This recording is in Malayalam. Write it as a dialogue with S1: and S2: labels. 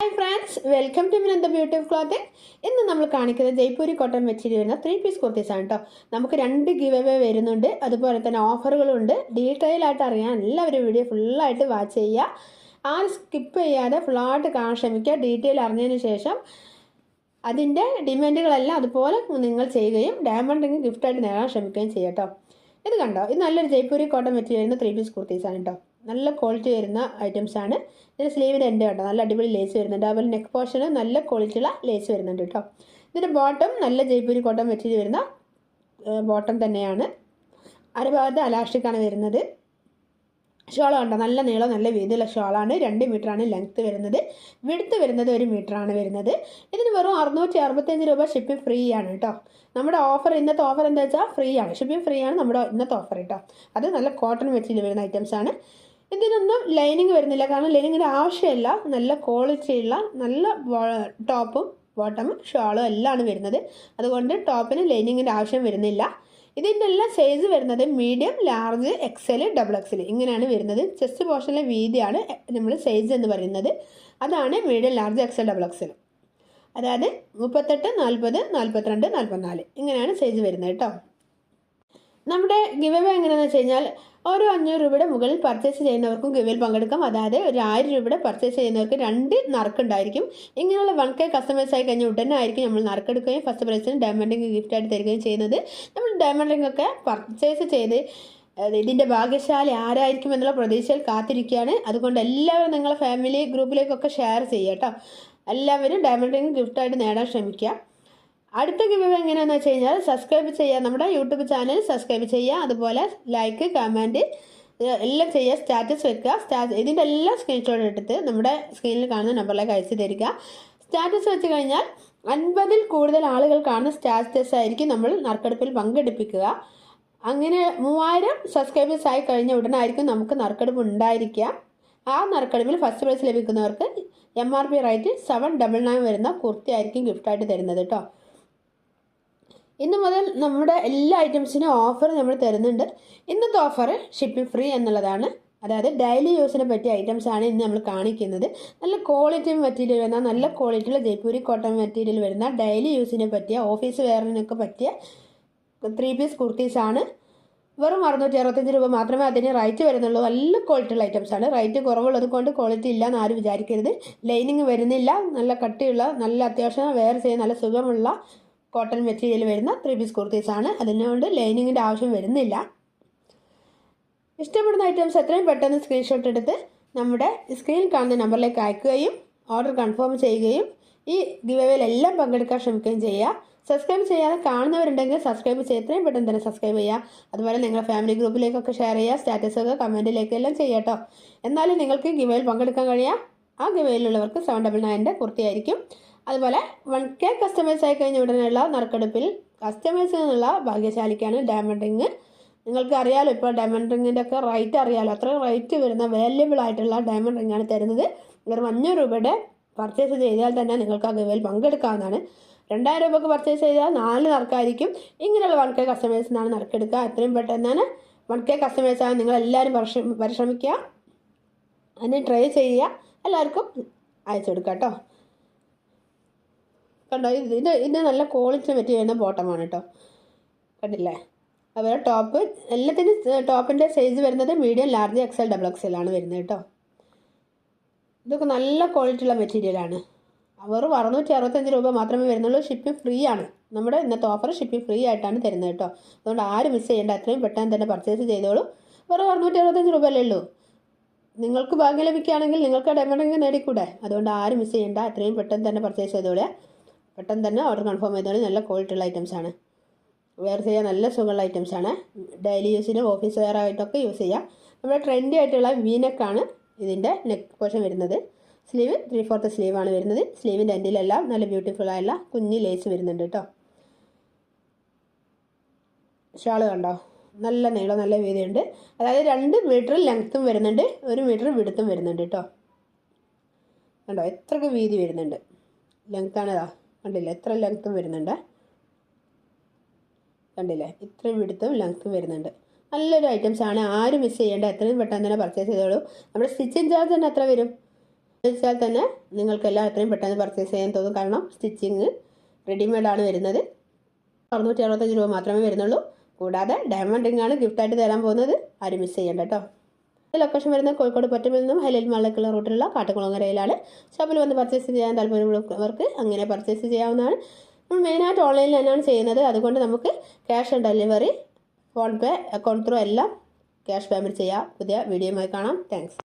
S1: Hi friends welcome to മിനന്ത beauty of cloth ഇന്ന് നമ്മൾ കാണിക്കുന്നത് ജയ്പൂരി കോട്ടൺ വെച്ചിട്ട് വരുന്ന ത്രീ പീസ് കുർത്തീസ് ആണ് കേട്ടോ നമുക്ക് രണ്ട് ഗിവ് അവേ വരുന്നുണ്ട്. അതുപോലെ തന്നെ ഓഫറുകളുണ്ട് ഡീറ്റെയിൽ ആയിട്ട് അറിയാൻ എല്ലാവരും വീഡിയോ ഫുള്ളായിട്ട് വാച്ച് ചെയ്യുക. ആരും സ്കിപ്പ് ചെയ്യാതെ ഫുള്ളായിട്ട് കാണാൻ ശ്രമിക്കുക. ഡീറ്റെയിൽ അറിഞ്ഞതിന് ശേഷം അതിന്റെ ഡിമാൻഡുകളെല്ലാം അതുപോലെ നിങ്ങൾ ചെയ്യുകയും ഡയമണ്ട് ഗിഫ്റ്റായിട്ട് നേടാൻ ശ്രമിക്കുകയും ചെയ്യാം കേട്ടോ ഇത് കണ്ടോ? ഇത് നല്ലൊരു ജയ്പൂരി കോട്ടൺ മെറ്റീരിയൽ വരുന്ന ത്രീ പീസ് കുർത്തീസാണ് കേട്ടോ നല്ല ക്വാളിറ്റി വരുന്ന ഐറ്റംസ് ആണ്. ഇതിന് സ്ലീവിന് എന്റെ കേട്ടോ നല്ല അടിപൊളി ലേസ് വരുന്നുണ്ട്. അതുപോലെ നെക്ക് പോർഷന് നല്ല ക്വാളിറ്റിയുള്ള ലേസ് വരുന്നുണ്ട് കേട്ടോ. ഇതിന്റെ ബോട്ടം നല്ല ജയ്പൂരി കോട്ടൺ വെച്ചിട്ട് വരുന്ന ബോട്ടം തന്നെയാണ്. അരഭാഗത്ത് അലാസ്റ്റിക്കാണ് വരുന്നത്. ഷോൾ കണ്ടോ? നല്ല നീളം നല്ല വീതിയുള്ള ഷോളാണ് രണ്ട് മീറ്ററാണ് ലെങ്ത്ത് വരുന്നത്. വിടുത്ത് വരുന്നത് ഒരു മീറ്ററാണ് വരുന്നത്. ഇതിന് വെറും അറുന്നൂറ്റി അറുപത്തഞ്ച് രൂപ ഷിപ്പിംഗ് ഫ്രീ ആണ് കേട്ടോ. നമ്മുടെ ഓഫർ ഇന്നത്തെ ഓഫർ എന്താ വെച്ചാൽ ഫ്രീ ആണ്. ഷിപ്പിംഗ് ഫ്രീ ആണ് നമ്മുടെ ഇന്നത്തെ ഓഫർ കേട്ടോ. അത് നല്ല കോട്ടൺ മെറ്റീരിയൽ വരുന്ന ഐറ്റംസ് ആണ്. ഇതിനൊന്നും ലൈനിങ് വരുന്നില്ല. കാരണം ലൈനിങ്ങിന്റെ ആവശ്യമില്ല. നല്ല ക്വാളിറ്റിയുള്ള നല്ല ടോപ്പും ബോട്ടമും ഷോളും എല്ലാമാണ് വരുന്നത്. അതുകൊണ്ട് ടോപ്പിന് ലൈനിങ്ങിന്റെ ആവശ്യം വരുന്നില്ല. ഇതിന്റെ എല്ലാം സൈസ് വരുന്നത് medium large XL double XL ഇങ്ങനെയാണ് വരുന്നത്. ചെസ്റ്റ് പോർഷനിലെ വീതിയാണ് നമ്മൾ സൈസ് എന്ന് പറയുന്നത്. അതാണ് medium large XL double XL അതായത് മുപ്പത്തെട്ട് നാൽപ്പത് നാൽപ്പത്തിരണ്ട് നാൽപ്പത്തിനാല് ഇങ്ങനെയാണ് സൈസ് വരുന്നത് കേട്ടോ. നമ്മുടെ ഗിവ് അവേ എങ്ങനെയാണെന്ന് വെച്ച് കഴിഞ്ഞാൽ ഓരോ അഞ്ഞൂറ് രൂപയുടെ മുകളിൽ പർച്ചേസ് ചെയ്യുന്നവർക്കും ഗിവിൽ പങ്കെടുക്കാം. അതായത് ഒരു ആയിരം രൂപയുടെ പർച്ചേസ് ചെയ്യുന്നവർക്ക് രണ്ട് നറുക്കുണ്ടായിരിക്കും ഇങ്ങനെയുള്ള വൺ കെ കസ്റ്റമേഴ്സ് ആയി കഴിഞ്ഞാൽ ഉടനെ ആയിരിക്കും നമ്മൾ നറുക്കെടുക്കുകയും ഫസ്റ്റ് പ്രൈസിന് ഡയമണ്ട് റിംഗ് ഗിഫ്റ്റ് ആയിട്ട് തരികയും ചെയ്യുന്നത്. നമ്മൾ ഡയമണ്ട് റിംഗ് ഒക്കെ പർച്ചേസ് ചെയ്ത് ഇതിന്റെ ഭാഗ്യശാലി ആരായിരിക്കും എന്നുള്ള പ്രതീക്ഷയിൽ കാത്തിരിക്കുകയാണ്. അതുകൊണ്ട് എല്ലാവരും നിങ്ങളുടെ ഫാമിലി ഗ്രൂപ്പിലേക്കൊക്കെ ഷെയർ ചെയ്യുക കേട്ടോ. എല്ലാവരും ഡയമണ്ട് റിംഗ് ഗിഫ്റ്റായിട്ട് നേടാൻ ശ്രമിക്കുക. അടുത്ത ഗിവ് എങ്ങനെയാണെന്ന് വെച്ച് കഴിഞ്ഞാൽ സബ്സ്ക്രൈബ് ചെയ്യുക നമ്മുടെ യൂട്യൂബ് ചാനൽ സബ്സ്ക്രൈബ് ചെയ്യുക അതുപോലെ ലൈക്ക് കമന്റ് എല്ലാം ചെയ്യുക സ്റ്റാറ്റസ് വെക്കുക. സ്റ്റാറ്റ് ഇതിന്റെ എല്ലാ സ്ക്രീൻഷോട്ട് എടുത്ത് നമ്മുടെ സ്ക്രീനിൽ കാണുന്ന നമ്പറിലേക്ക് അയച്ചു തരിക. സ്റ്റാറ്റസ് വെച്ച് കഴിഞ്ഞാൽ അൻപതിൽ കൂടുതൽ ആളുകൾ കാണുന്ന സ്റ്റാറ്റസ് ആയിരിക്കും നമ്മൾ നറുക്കെടുപ്പിൽ പങ്കെടുപ്പിക്കുക. അങ്ങനെ മൂവായിരം സബ്സ്ക്രൈബേഴ്സ് ആയി കഴിഞ്ഞ ഉടനായിരിക്കും നമുക്ക് നറുക്കെടുപ്പ് ഉണ്ടായിരിക്കുക. ആ നറുക്കെടുപ്പിൽ first prize ലഭിക്കുന്നവർക്ക് M R P rate seven double nine വരുന്ന കുർത്തി ആയിരിക്കും ഗിഫ്റ്റായിട്ട് തരുന്നത് കേട്ടോ ഇന്ന് മുതൽ നമ്മുടെ എല്ലാ ഐറ്റംസിനും ഓഫർ നമ്മൾ തരുന്നുണ്ട്. ഇന്നത്തെ ഓഫർ ഷിപ്പിംഗ് ഫ്രീ എന്നുള്ളതാണ്. അതായത് ഡെയിലി യൂസിനെ പറ്റിയ ഐറ്റംസ് ആണ് ഇന്ന് നമ്മൾ കാണിക്കുന്നത്. നല്ല ക്വാളിറ്റി മെറ്റീരിയൽ വരുന്ന നല്ല ക്വാളിറ്റിയുള്ള ജയ്പൂരി കോട്ടൺ മെറ്റീരിയൽ വരുന്ന ഡെയിലി യൂസിനെ പറ്റിയ ഓഫീസ് വെയറിനൊക്കെ പറ്റിയ ത്രീ പീസ് കുർത്തീസ് ആണ്. വെറും അറുന്നൂറ്റി അറുപത്തഞ്ച് രൂപ മാത്രമേ അതിന് റൈറ്റ് വരുന്നുള്ളൂ. നല്ല ക്വാളിറ്റിയുള്ള ഐറ്റംസ് ആണ്. റൈറ്റ് കുറവുള്ളത് കൊണ്ട് ക്വാളിറ്റി ഇല്ല എന്ന് ആരും വിചാരിക്കരുത്. ലൈനിങ് വരുന്നില്ല. നല്ല കട്ടിയുള്ള നല്ല അത്യാവശ്യം വെയർ ചെയ്യാൻ നല്ല സുഖമുള്ള കോട്ടൺ മെറ്റീരിയൽ വരുന്ന ത്രീ പീസ് കുർത്തീസ് ആണ്. അതിനുകൊണ്ട് ലൈനിങ്ങിന്റെ ആവശ്യം വരുന്നില്ല. ഇഷ്ടപ്പെടുന്ന ഐറ്റംസ് എത്രയും പെട്ടെന്ന് സ്ക്രീൻഷോട്ട് എടുത്ത് നമ്മുടെ സ്ക്രീനിൽ കാണുന്ന നമ്പറിലേക്ക് അയക്കുകയും ഓർഡർ കൺഫേം ചെയ്യുകയും ഈ ഗിവേലെല്ലാം പങ്കെടുക്കാൻ ശ്രമിക്കുകയും ചെയ്യുക. സബ്സ്ക്രൈബ് ചെയ്യാതെ കാണുന്നവരുണ്ടെങ്കിൽ സബ്സ്ക്രൈബ് ചെയ്ത് എത്രയും പെട്ടെന്ന് തന്നെ സബ്സ്ക്രൈബ് ചെയ്യുക. അതുപോലെ നിങ്ങളുടെ ഫാമിലി ഗ്രൂപ്പിലേക്കൊക്കെ ഷെയർ ചെയ്യുക. സ്റ്റാറ്റസൊക്കെ കമന്റിലേക്ക് എല്ലാം ചെയ്യുക കേട്ടോ. എന്നാലും നിങ്ങൾക്ക് ഗിവയിൽ പങ്കെടുക്കാൻ കഴിയാം. ആ ഗിവയിലുള്ളവർക്ക് സെവൻ ഡബിൾ നയന്റെ കുർത്തിയായിരിക്കും അതുപോലെ വൺ കെ കസ്റ്റമേഴ്സ് ആയി കഴിഞ്ഞ ഉടനെയുള്ള നറുക്കെടുപ്പിൽ കസ്റ്റമേഴ്സിൽ നിന്നുള്ള ഭാഗ്യശാലിക്കാണ് ഡയമണ്ട് റിങ് നിങ്ങൾക്ക് അറിയാലോ ഇപ്പോൾ ഡയമണ്ട് റിങ്ങിന്റെ ഒക്കെ റേറ്റ് അറിയാലോ. അത്ര റേറ്റ് വരുന്ന വാല്യബിൾ ആയിട്ടുള്ള ഡയമണ്ട് റിങ്ങാണ് തരുന്നത്. വെറും അഞ്ഞൂറ് രൂപയുടെ പർച്ചേസ് ചെയ്താൽ തന്നെ നിങ്ങൾക്ക് ആ ഗവയിൽ പങ്കെടുക്കാവുന്നതാണ്. രണ്ടായിരം രൂപക്ക് പർച്ചേസ് ചെയ്താൽ നാല് നറുക്കായിരിക്കും. ഇങ്ങനെയുള്ള വൺ കെ കസ്റ്റമേഴ്സിനാണ് നറുക്കെടുക്കുക. എത്രയും പെട്ടെന്നാണ് വൺ കെ നിങ്ങൾ എല്ലാവരും പരിശ്രമിക്കുക. അതിനെ ട്രൈ ചെയ്യുക. എല്ലാവർക്കും അയച്ചു കൊടുക്കാം കേട്ടോ. കണ്ടോ? ഇത് ഇത് ഇത് നല്ല ക്വാളിറ്റി വരുന്ന ബോട്ടമാണ് കേട്ടോ കണ്ടില്ലേ? അതുപോലെ ടോപ്പ് എല്ലാത്തിനും ടോപ്പിന്റെ സൈസ് വരുന്നത് medium large XL double XL ആണ് വരുന്നത് കേട്ടോ ഇതൊക്കെ നല്ല ക്വാളിറ്റി ഉള്ള മെറ്റീരിയലാണ് അവർ അറുന്നൂറ്റി അറുപത്തഞ്ച് രൂപ മാത്രമേ വരുന്നുള്ളൂ ഷിപ്പിംഗ് ഫ്രീ ആണ്. നമ്മുടെ ഇന്നത്തെ ഓഫർ ഷിപ്പിംഗ് ഫ്രീ ആയിട്ടാണ് തരുന്നത് കേട്ടോ അതുകൊണ്ട് ആരും മിസ് ചെയ്യേണ്ട അത്രയും പെട്ടെന്ന് തന്നെ പർച്ചേസ് ചെയ്തോളൂ. വെറും അറുന്നൂറ്റി അറുപത്തഞ്ച് രൂപയല്ലേ ഉള്ളൂ. നിങ്ങൾക്ക് ഭാഗ്യം ലഭിക്കുകയാണെങ്കിൽ നിങ്ങൾക്ക് ഡെമണെങ്കിൽ നേടിക്കൂടെ? അതുകൊണ്ട് ആരും മിസ് ചെയ്യേണ്ട അത്രയും പെട്ടെന്ന് തന്നെ പർച്ചേസ് ചെയ്തോളൂ പെട്ടെന്ന് തന്നെ ഓർഡർ കൺഫേം ചെയ്തോളി. നല്ല ക്വാളിറ്റിയുള്ള ഐറ്റംസ് ആണ്. വെയർ ചെയ്യാൻ നല്ല സുഖമുള്ള ഐറ്റംസ് ആണ്. ഡെയിലി യൂസിന് ഓഫീസ് വെയർ ആയിട്ടൊക്കെ യൂസ് ചെയ്യാം. നമ്മുടെ ട്രെൻഡി ആയിട്ടുള്ള വീനക്കാണ് ഇതിന്റെ നെക്ക് പോർഷൻ വരുന്നത്. സ്ലീവ് ത്രീ ഫോർത്ത് സ്ലീവാണ് വരുന്നത്. സ്ലീവിന്റെ എൻഡിലെല്ലാം നല്ല ബ്യൂട്ടിഫുൾ ആയുള്ള കുഞ്ഞ് ലേസ് വരുന്നുണ്ട് കേട്ടോ ഷാൾ കണ്ടോ? നല്ല നീളം നല്ല വീതിയുണ്ട്. അതായത് രണ്ട് മീറ്റർ ലെങ്ത്തും വരുന്നുണ്ട്. ഒരു മീറ്റർ വിടുത്തും വരുന്നുണ്ട് കേട്ടോ കണ്ടോ? എത്രക്ക് വീതി വരുന്നുണ്ട്. ലെങ്ത്താണിതാ കണ്ടില്ലേ? എത്ര ലെങ്ത്തും വരുന്നുണ്ട്? കണ്ടില്ലേ? ഇത്രയും വിടുത്തും ലെങ്ത്തും വരുന്നുണ്ട്. നല്ലൊരു ഐറ്റംസ് ആണ്. ആരും മിസ് ചെയ്യേണ്ട. എത്രയും പെട്ടെന്ന് തന്നെ പർച്ചേസ് ചെയ്തോളൂ. നമ്മുടെ സ്റ്റിച്ചിങ് ചാർജ് തന്നെ എത്ര വരും? വെച്ചാൽ തന്നെ നിങ്ങൾക്കെല്ലാം എത്രയും പെട്ടെന്ന് പർച്ചേസ് ചെയ്യാൻ തോന്നും. കാരണം സ്റ്റിച്ചിങ് റെഡിമെയ്ഡാണ് വരുന്നത്. അറുന്നൂറ്റി അറുപത്തഞ്ച് രൂപ മാത്രമേ വരുന്നുള്ളൂ. കൂടാതെ ഡയമണ്ട് റിംഗ് ആണ് ഗിഫ്റ്റായിട്ട് തരാൻ പോകുന്നത്. ആരും മിസ് ചെയ്യണ്ട കേട്ടോ. ലൊക്കേഷൻ വരുന്നത് കോഴിക്കോട് പറ്റുമ്പോൾ നിന്നും ഹൈലൈൽ മാളിലേക്കുള്ള റൂട്ടിലുള്ള കാട്ടുകുളങ്ങരയിലാണ്. ഷോപ്പിൽ വന്ന് പർച്ചേസ് ചെയ്യാൻ താല്പര്യമുള്ളവർക്ക് അങ്ങനെ പർച്ചേസ് ചെയ്യാവുന്നതാണ്. നമ്മൾ മെയിനായിട്ട് ഓൺലൈനിൽ തന്നെയാണ് ചെയ്യുന്നത്. അതുകൊണ്ട് നമുക്ക് cash on delivery PhonePe account through എല്ലാം ക്യാഷ് പേയ്മെന്റ് ചെയ്യാം. പുതിയ വീഡിയോയുമായി കാണാം. താങ്ക്സ്